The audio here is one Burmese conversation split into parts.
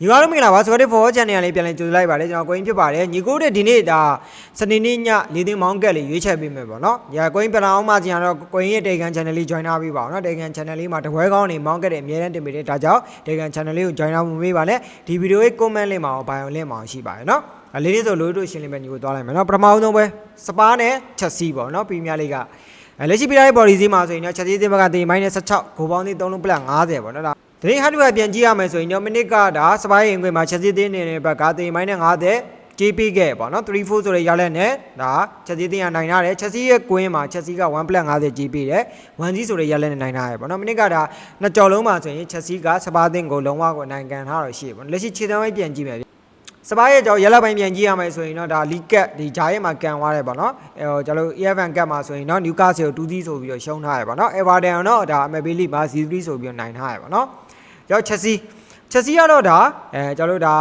ညီမတို့မင်္ဂလာပါ Sorry for channel လေးပြန်လည်ကြိုဆိုလိုက်ပါတယ်ကျွန်တော်ကိုင်းဖြစ်ပါတယ်ညီကိုတဲ့ဒီနေ့ဒါစနေနေ့ညလေးသိန်းမောင်းကက်လေးရွေးချယ်ပေးမယ်ပေါ့နော်ညာကိုင်းပြန်အောင်မှကျင်တော့ကိုင်းရဲ့တေကန် channel လေး join ထားပေးပါအောင်နော်တေကန် channel လေးမှာတပွဲကောင်းနေမောင်းကက်တဲ့အများတန်းတင်ပေးတယ်ဒါကြောင့်တေကန် channel လေးကို join ထားမှုမေးပါနဲ့ဒီဗီဒီယိုရဲ့ comment လေးမှာရော bio လေးမှာရှိပါတယ်နော်အလေးလေးဆိုလို့တို့ရှင်းလင်းပဲညီကိုသွားလိုက်မယ်နော်ပထမဆုံးပဲစပါးနဲ့ချက်စီပေါ့နော်ပရီးမီးယားလိကအဲလက်ရှိပြရတဲ့ body ဈေးမှာဆိုရင်တော့ချက်စီးသင်းဘက်ကတေးမိုင်းနဲ့16ဂိုပေါင်းသေး3လုံးပလက်50ပေါ့နော်ဒါ တရင်ဟတ်တူကပြန်ကြည့်ရမယ်ဆိုရင်တော့မိနစ်ကဒါစပါးရင်ခွေမှာချက်စီးသင်းနေတဲ့ဘက်ကတေးမိုင်းနဲ့50ကြေးပေးခဲ့ပေါ့နော်3 4ဆိုတဲ့ရလက်နဲ့ဒါချက်စီးတင်ရနိုင်ထားတယ်ချက်စီးရဲ့ကွင်းမှာချက်စီးက1 50ကြေးပေးတယ်1ကြီးဆိုတဲ့ရလက်နဲ့နိုင်ထားတယ်ပေါ့နော်မိနစ်ကဒါနှစ်ကြော်လုံးမှာဆိုရင်ချက်စီးကစပါးတင်ကိုလုံးဝကိုနိုင်ကန်ထားတော့ရှိပေါ့လက်ရှိခြေတန်းဝိုင်းပြန်ကြည့်မယ်စပါးရဲ့ကြောင့်ရလက်ပိုင်းပြန်ကြည့်ရမယ်ဆိုရင်တော့ဒါလီကက်ဒီဂျာရဲ့မှာကန်သွားတယ်ပေါ့နော်အဲဟိုကျွန်တော်တို့ EFN ကတ်မှာဆိုရင်တော့ Newcastle 2 0ဆိုပြီးတော့ရှုံးထားတယ်ပေါ့နော် Everton တော့ဒါ MLB League မှာ0 3ဆိုပြီးတော့နိုင်ထားတယ်ပေါ့နော် ကြောက်ချက်စီချက်စီကတော့ဒါအဲကျွန်တော်တို့ဒါ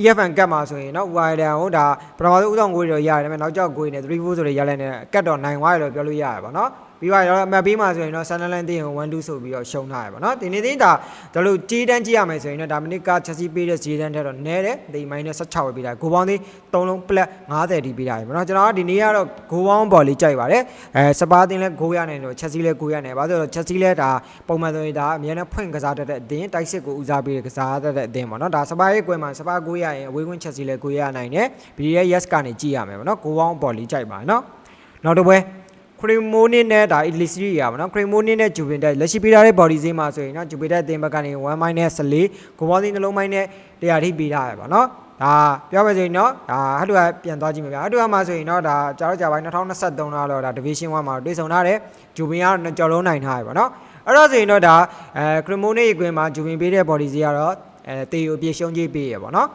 EFN ကတ်မှာဆိုရင်เนาะ Widen ဟိုဒါပထမဆုံးဥဆောင်ကိုတွေတော့ရတယ်ဒါပေမဲ့နောက်ကျောက်ကိုတွေနဲ့3 4ဆိုတွေရလိုက်နေကတ်တော့နိုင်သွားရလို့ပြောလို့ရတယ်ပေါ့နော် ပြီးပါတော့အမတ်ပေးမှာဆိုရင်တော့ Sunderland တင်းကို1 2ဆိုပြီးတော့ရှုံးထားရပေါ့နော်ဒီနေ့တင်းဒါတို့လို့ကြီးတန်းကြည့်ရမယ်ဆိုရင်တော့ဒါမိနစ်ကချက်စီပေးတဲ့ဈေးတန်းထက်တော့နည်းတယ်ဒီ minus 16 ပဲပေးတာဂိုပေါင်းသေး3လုံး plus 50တီးပေးတာပေါ့နော်ကျွန်တော်ကဒီနေ့ကတော့ဂိုပေါင်းပေါ်လေးကြိုက်ပါတယ်အဲစပါးတင်းလဲဂိုးရနိုင်တော့ချက်စီလဲဂိုးရနိုင်ဘာလို့လဲဆိုတော့ချက်စီလဲဒါပုံမှန်ဆိုရင်ဒါအများနဲ့ဖွင့်ကစားတတ်တဲ့အတင်းတိုက်စစ်ကိုဦးစားပေးကစားတတ်တဲ့အတင်းပေါ့နော်ဒါစပါးရဲ့ကွယ်မှာစပါးဂိုးရရင်အဝေးကွင်းချက်စီလဲဂိုးရနိုင်တယ်ဘီရဲ့ yes ကနေကြည့်ရမယ်ပေါ့နော်ဂိုးပေါင်းပေါ်လေးကြိုက်ပါနော်နောက်တစ်ပွဲ ခရီမိုနီနဲ့ဒါအီလီစီရီယာပေါ့နော်ခရီမိုနီနဲ့ဂျူဗင်တက်လက်ရှိပေးထားတဲ့ body ဈေးမှာဆိုရင်နော်ဂျူဗင်တက်အသင်းဘက်ကနေ1 minus 14ဂိုဘောစီနှလုံးမိုင်းနဲ့100ထိပေးထားရပါနော်ဒါပြောမယ်ဆိုရင်တော့ဒါဟတ်တူကပြန်သွားကြည့်မယ်ဗျာဟတ်တူကမှာဆိုရင်တော့ဒါကြာတော့ကြာပိုင်း2023တော့ဒါ division 1မှာတွေ့ဆုံထားတယ်ဂျူဗင်ကတော့နှစ်ကြော်လုံးနိုင်ထားရပါနော်အဲ့တော့ဆိုရင်တော့ဒါအဲခရီမိုနီကွင်းမှာဂျူဗင်ပေးတဲ့ body ဈေးကတော့အဲတေယိုပြေရှုံးကြီးပေးရပါနော်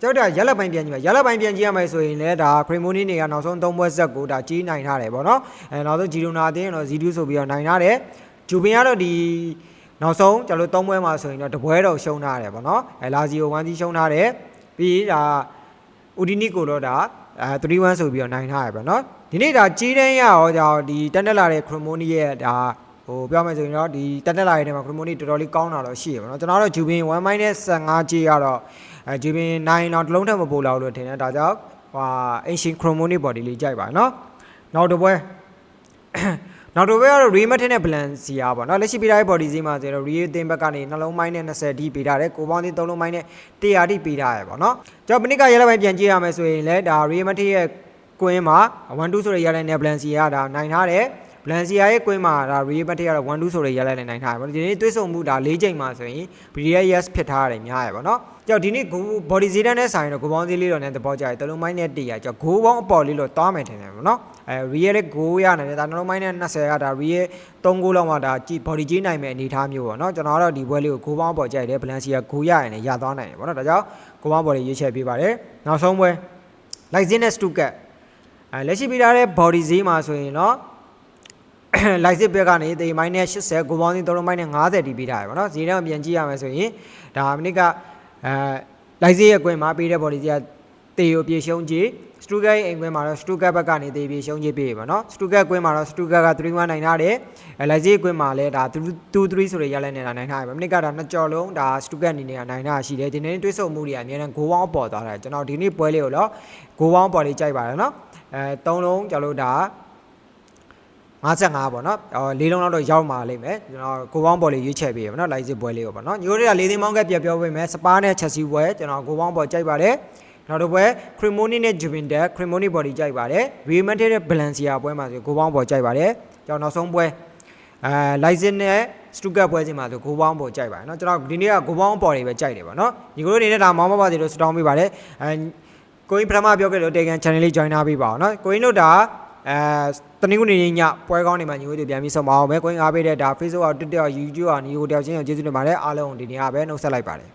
ကျောက်တာရက်လက်ပိုင်းပြန်ကြည့်မယ်ရက်လက်ပိုင်းပြန်ကြည့်ရမယ်ဆိုရင်လည်းဒါခရီမိုနီတွေကနောက်ဆုံး၃ပွဲဆက်ကိုဒါကြီးနိုင်ထားတယ်ပေါ့နော်အဲနောက်ဆုံးဂျီရိုနာအတင်းတော့ဇီဒူးဆိုပြီးတော့နိုင်ထားတယ်ဂျူဘင်ကတော့ဒီနောက်ဆုံးကျွန်တော်တို့၃ပွဲမှာဆိုရင်တော့တပွဲတော့ရှုံးထားတယ်ပေါ့နော်အဲလာဇီယို1စီရှုံးထားတယ်ပြီးဒါဥဒီနီကိုတော့ဒါအဲ3-1ဆိုပြီးတော့နိုင်ထားရပေါ့နော်ဒီနေ့ဒါကြီးတန်းရရောကြောင့်ဒီတက်တက်လာတဲ့ခရီမိုနီရဲ့ဒါဟိုပြောမယ်ဆိုရင်တော့ဒီတက်တက်လာရဲ့ထဲမှာခရီမိုနီတော်တော်လေးကောင်းတာတော့ရှိရပါတော့ကျွန်တော်တို့ဂျူဘင်1 minus 15ကြီးကတော့ အဲဂျူဘင်9တော့တစ်လုံးထက်မပိုလောက်လို့ထင်တယ်ဒါကြောင့်ဟာ ancient chromoni body လေးကြိုက်ပါနော်နောက်တစ်ပွဲနောက်တစ်ပွဲကတော့ remat နဲ့ balancia ပေါ့နော်လက်ရှိပေးထားတဲ့ body ဈေးမှာဆိုတော့ real အသင်းဘက်ကနေနှလုံးမိုင်းနဲ့20ဒီပေးထားတယ်ကိုပေါင်းသင်း3လုံးမိုင်းနဲ့100ဒီပေးထားရပေါ့နော်ကျွန်တော်မနစ်ကရလက်ပိုင်းပြန်ကြည့်ရမယ်ဆိုရင်လည်းဒါ real mat ရဲ့ကွင်းမှာ1 2ဆိုတဲ့ရလက်နဲ့ balancia ဒါနိုင်ထားတယ် ဘလန်စီယာရဲ့ကွင်းမှာဒါ real battery ကတော့1 2ဆိုတဲ့ရလိုက်နေနိုင်ထားတယ်ပေါ့ဒီနေ့သွေးဆုံမှုဒါ၄ချိန်မှာဆိုရင် BDS ဖြစ်ထားရတယ်များရယ်ပေါ့နော်ကြောက်ဒီနေ့ body ဈေးတန်းနဲ့ဆိုင်တော့ကိုပေါင်းဈေးလေးတော့နဲ့သဘောကျတယ်တလုံးမိုင်းနဲ့တရကြောက်ဂိုးပေါင်းအပေါ်လေးလို့သွားမယ်ထင်တယ်ပေါ့နော်အဲ real ရဲ့ဂိုးရနိုင်တယ်ဒါနှလုံးမိုင်းနဲ့20ကဒါ real 3ဂိုးလောက်မှဒါကြည့် body ကြီးနိုင်မဲ့အနေအထားမျိုးပေါ့နော်ကျွန်တော်ကတော့ဒီဘွဲလေးကိုဂိုးပေါင်းအပေါ်ကြိုက်တယ်ဘလန်စီယာဂိုးရရင်လည်းရသွားနိုင်တယ်ပေါ့နော်ဒါကြောင့်ဂိုးပေါင်းပေါ်လေးရွေးချယ်ပေးပါတယ်နောက်ဆုံးပွဲလိုက်စင်းနဲ့စတူကတ်အဲလက်ရှိပေးထားတဲ့ body ဈေးမှာဆိုရင်တော့ လိုက်စစ်ဘက်ကနေတေမိုင်းနဲ့80ကိုပေါင်းစီ3မိုင်းနဲ့50တီးပေးထားရပါတော့ဈေးထဲမှာပြန်ကြည့်ရမယ်ဆိုရင်ဒါမိနစ်ကအဲလိုက်စစ်ရဲ့ကွင်းမှာပေးတဲ့ body ကြီးကတေကိုပြေရှုံးကြီးစတူဂတ်ရဲ့အိမ်ကွင်းမှာတော့စတူဂတ်ဘက်ကနေတေပြေရှုံးကြီးပေးပါတော့စတူဂတ်ကွင်းမှာတော့စတူဂတ်က3-1နိုင်ထားတယ်အဲလိုက်စစ်ကွင်းမှာလည်းဒါ2-3ဆိုတဲ့ရလက်နေတာနိုင်ထားတယ်မိနစ်ကဒါနှစ်ကြော်လုံးဒါစတူဂတ်အနေနဲ့နိုင်ထားရှိတယ်ဒီနေ့တွေးဆုံမှုတွေအများနဲ့ဂိုးပေါင်းပေါ်သွားတယ်ကျွန်တော်ဒီနေ့ပွဲလေးကိုတော့ဂိုးပေါင်းပေါ်လေးကြိုက်ပါတယ်နော်အဲ၃လုံးကျွန်တော်တို့ဒါ 55ပေါ့နော်အော်လေးလုံးလောက်တော့ရောက်มาလိမ့်မယ်ကျွန်တော်ကိုပေါင်းပေါ်လေးရွေးချယ်ပေးရပါတော့လိုက်စစ်ပွဲလေးကိုပေါ့နော်ညိုတွေကလေးသိန်းမောင်းကပြပြောပေးမယ်စပါးနဲ့ချက်စီပွဲကျွန်တော်ကိုပေါင်းပေါ်ကြိုက်ပါတယ်နောက်တစ်ပွဲခရီမိုနီနဲ့ဂျူဗင်တက်ခရီမိုနီဘော်ဒီကြိုက်ပါတယ်ရီမန်တဲ့ဘလန်စီယာပွဲမှာဆိုကိုပေါင်းပေါ်ကြိုက်ပါတယ်ကျွန်တော်နောက်ဆုံးပွဲအဲလိုက်စစ်နဲ့စတူကတ်ပွဲစဉ်မှာဆိုကိုပေါင်းပေါ်ကြိုက်ပါတယ်เนาะကျွန်တော်ဒီနေ့ကကိုပေါင်းပေါ်တွေပဲကြိုက်တယ်ပေါ့နော်ညီကိုတို့အနေနဲ့ဒါမောင်းမပါသေးလို့စတောင်းပေးပါတယ်အဲကိုင်းပထမပြောခဲ့လို့တေကန် channel လေး join ထားပေးပါအောင်เนาะကိုင်းတို့ဒါ အဲတနင်္ဂနွေနေ့ညပွဲကောင်းနေမှာညီကိုတို့ပြန်ပြီးဆုံးမအောင်ပဲကိုင်းအားပေးတဲ့ဒါ Facebook အောက် Twitter အောက် YouTube အောက်ညီကိုတယောက်ချင်းကိုကျေးဇူးတင်ပါတယ်အားလုံးဒီနေ့ကပဲနှုတ်ဆက်လိုက်ပါတယ်